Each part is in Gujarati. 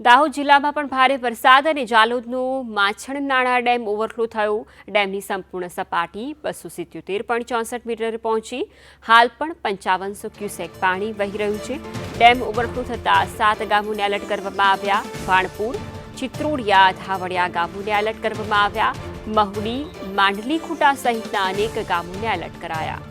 દાહોદ જિલ્લામાં પણ ભારે વરસાદ અને જાલોદનું માછણ નાળા ડેમ ઓવરફ્લો થયો. ડેમની સંપૂર્ણ સપાટી બસો સિત્યોતેર પોઈન્ટ ચોસઠ મીટર પહોંચી. હાલ પણ પંચાવનસો ક્યુસેક પાણી વહી રહ્યું છે. ડેમ ઓવરફ્લો થતાં સાત ગામોને એલર્ટ કરવામાં આવ્યા. વાણપુર ચિત્રોડિયા, ધાવડિયા ગામોને એલર્ટ કરવામાં આવ્યા. મહુડી, માંડલી, ખૂટા સહિતના અનેક ગામોને એલર્ટ કરાયા.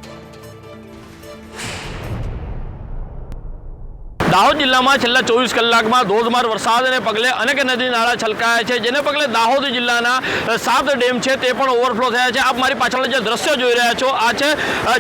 દાહોદ જિલ્લામાં છેલ્લા ચોવીસ કલાકમાં ધોધમાર વરસાદને પગલે અનેક નદી નાળા છલકાયા છે, જેને પગલે દાહોદ જિલ્લાના સાત ડેમ છે, તે પણ ઓવરફ્લો થયા છે. આપ મારી પાછળ જે દ્રશ્ય જોઈ રહ્યા છો, આ છે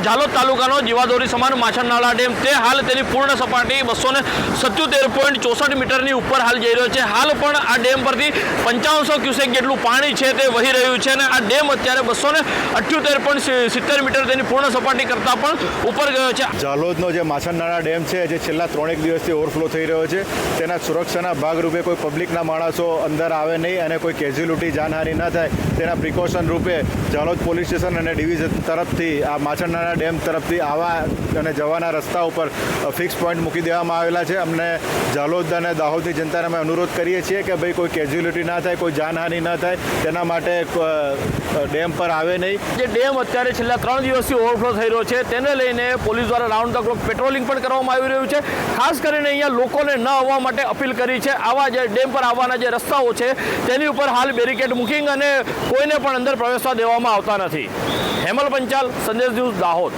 ઝાલોદ તાલુકાનો જીવાદોરી સમાન માછણ નાળા ડેમ. તે હાલ તેની પૂર્ણ સપાટી બસો ને સત્યોતેર પોઈન્ટ ચોસઠ મીટરની ઉપર હાલ જઈ રહ્યો છે. હાલ પણ આ ડેમ પરથી પંચાવનસો ક્યુસેક જેટલું પાણી છે, તે વહી રહ્યું છે અને આ ડેમ અત્યારે બસો ને અઠ્યોતેર પોઈન્ટ સિત્તેર મીટર તેની પૂર્ણ સપાટી કરતાં પણ ઉપર ગયો છે. જાલોદનો જે માછણનાળા ડેમ છે, જે છેલ્લા ત્રણેક દિવસથી ઓવરફ્લો થઈ રહ્યો છે, તેના સુરક્ષાના ભાગરૂપે કોઈ પબ્લિકના માણસો અંદર આવે નહીં અને કોઈ કેઝ્યુલિટી જાનહાનિ ન થાય, તેના પ્રિકોશન રૂપે જાલોદ પોલીસ સ્ટેશન અને ડિવિઝન તરફથી, આ માછણનાળા ડેમ તરફથી આવવા અને જવાના રસ્તા ઉપર ફિક્સ પોઈન્ટ મૂકી દેવામાં આવેલા છે. અમને જાલોદ અને દાહોદની જનતાને અમે અનુરોધ કરીએ છીએ કે ભાઈ કોઈ કેઝ્યુલિટી ના થાય, કોઈ જાનહાનિ ન થાય, તેના માટે ડેમ પર આવે નહીં. જે ડેમ અત્યારે છેલ્લા ત્રણ દિવસથી ઓવરફ્લો થઈ રહ્યો છે, તેને લઈને પોલીસ દ્વારા રાઉન્ડ ધ ક્લોક પેટ્રોલિંગ પણ કરવામાં આવી રહ્યું છે. ખાસ કરીને અહીંયા લોકોને ન આવવા માટે અપીલ કરી છે. આવા જે ડેમ પર આવવાના જે રસ્તાઓ છે, તેની ઉપર હાલ બેરિકેડ બુકિંગ અને કોઈને પણ અંદર પ્રવેશવા દેવામાં આવતા નથી. હેમલ પંચાલ, સંદેશ દાહોદ.